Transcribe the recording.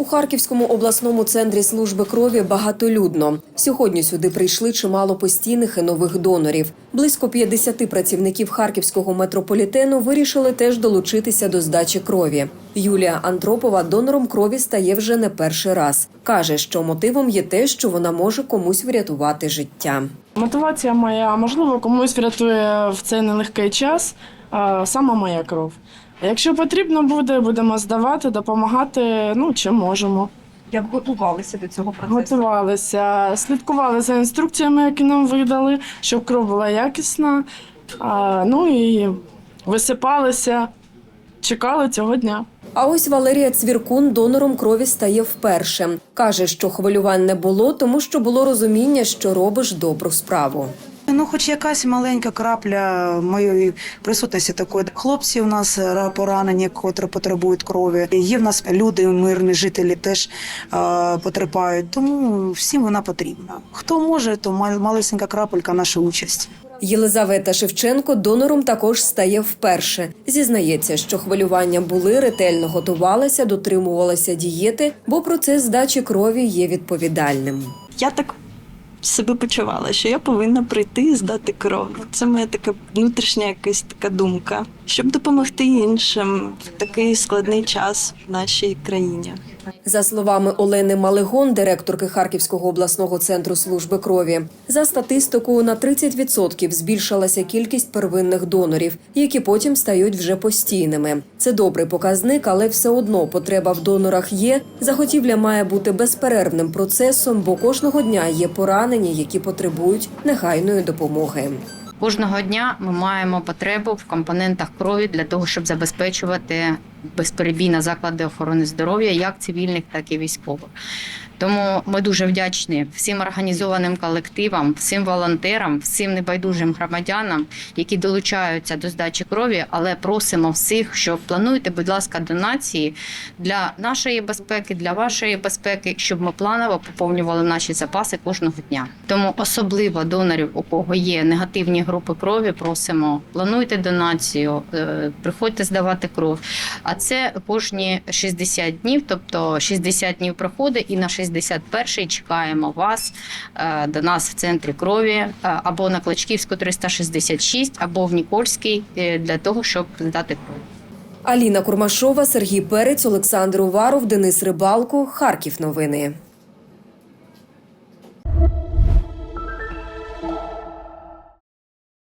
У Харківському обласному центрі служби крові багатолюдно. Сьогодні сюди прийшли чимало постійних і нових донорів. Близько 50 працівників харківського метрополітену вирішили теж долучитися до здачі крові. Юлія Антропова донором крові стає вже не перший раз. каже, що мотивом є те, що вона може комусь врятувати життя. Мотивація моя, можливо, комусь врятує в цей нелегкий час а, саме моя кров. Якщо потрібно буде, будемо здавати, допомагати, ну чим можемо. Як готувалися до цього процесу? Готувалися, слідкували за інструкціями, які нам видали, щоб кров була якісна. А, ну і висипалися, чекали цього дня. А ось Валерія Цвіркун донором крові стає вперше. каже, що хвилювань не було, тому що було розуміння, що робиш добру справу. Ну, хоч якась маленька крапля моєї присутності такої. Хлопці у нас е, поранені, котрі потребують крові. Є в нас люди, мирні жителі теж е, потерпають. Тому всім вона потрібна. Хто може, то малесенька крапелька наша участь. Єлизавета Шевченко донором також стає вперше. Зізнається, що хвилювання були, ретельно готувалася, дотримувалася дієти, бо процес здачі крові є відповідальним. я так себе почувала, що я повинна прийти і здати кров. Це моя така внутрішня якась така думка, щоб допомогти іншим в такий складний час в нашій країні. За словами Олени Малигон, директорки Харківського обласного центру служби крові, за статистикою на 30% збільшилася кількість первинних донорів, які потім стають вже постійними. Це добрий показник, але все одно потреба в донорах є. Заготівля має бути безперервним процесом, бо кожного дня є поранені, які потребують негайної допомоги. Кожного дня ми маємо потребу в компонентах крові для того, щоб забезпечувати безперебійно заклади охорони здоров'я, як цивільних, так і військових. Тому ми дуже вдячні всім організованим колективам, всім волонтерам, всім небайдужим громадянам, які долучаються до здачі крові, але просимо всіх, що плануйте, будь ласка, донації для нашої безпеки, для вашої безпеки, щоб ми планово поповнювали наші запаси кожного дня. Тому особливо донорів, у кого є негативні групи крові, просимо плануйте донацію, е, приходьте здавати кров. А це кожні 60 днів, тобто 60 днів проходить, і на 61-й чекаємо вас е, до нас в центрі крові е, або на Клочківську 366, або в Нікольській е, для того, щоб здати кров. Аліна Курмашова, Сергій Перець, Олександр Уваров, Денис Рибалко. Харків. Новини.